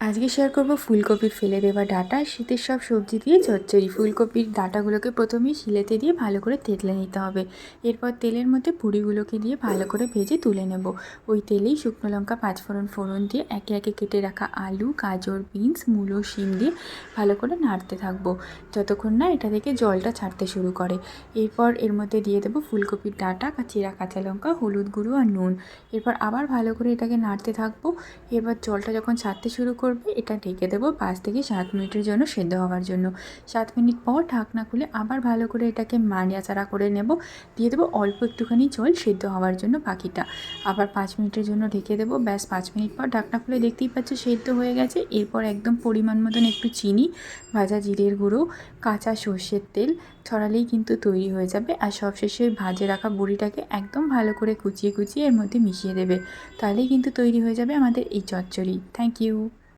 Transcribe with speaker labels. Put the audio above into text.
Speaker 1: আজকে শেয়ার করব ফুলকপির ফেলে দেওয়া ডাঁটা, শীতের সব সবজি দিয়ে চচ্চড়ি। ফুলকপির ডাঁটাগুলোকে প্রথমেই শিলেতে দিয়ে ভালো করে তেতলে নিতে হবে। এরপর তেলের মধ্যে পুরিগুলোকে দিয়ে ভালো করে ভেজে তুলে নেব। ওই তেলেই শুকনো লঙ্কা, পাঁচফোড়ন ফোড়ন দিয়ে একে একে কেটে রাখা আলু, গাজর, বিনস, মূলো, শিম দিয়ে ভালো করে নাড়তে থাকব। যতক্ষণ না এটা থেকে জলটা ছাড়তে শুরু করে। এরপর এর মধ্যে দিয়ে দেবো ফুলকপির ডাঁটা চেরা কাঁচা লঙ্কা, হলুদ গুঁড়ো আর নুন। এরপর আবার ভালো করে এটাকে নাড়তে থাকব। এরপর জলটা যখন ছাড়তে শুরু করবে, এটা ঢেকে দেবো পাঁচ থেকে সাত মিনিটের জন্য সেদ্ধ হওয়ার জন্য। সাত মিনিট পর ঢাকনা খুলে আবার ভালো করে এটাকে মাড়িয়াচাড়া করে নেব। দিয়ে দেবো অল্প একটুখানি জল সেদ্ধ হওয়ার জন্য পাখিটা আবার পাঁচ মিনিটের জন্য ঢেকে দেবো। ব্যাস, পাঁচ মিনিট পর ঢাকনা খুলে দেখতেই পাচ্ছ সেদ্ধ হয়ে গেছে। এরপর একদম পরিমাণ মতন একটু চিনি, ভাজা জিরের গুঁড়ো, কাঁচা সর্ষের তেল, ছড়ালেই কিন্তু তৈরি হয়ে যাবে। আর সবশেষে ওই ভাজে রাখা বড়িটাকে একদম ভালো করে কুচিয়ে কুচিয়ে এর মধ্যে মিশিয়ে দেবে। তাহলেই কিন্তু তৈরি হয়ে যাবে আমাদের এই চচ্চড়ি। Thank you.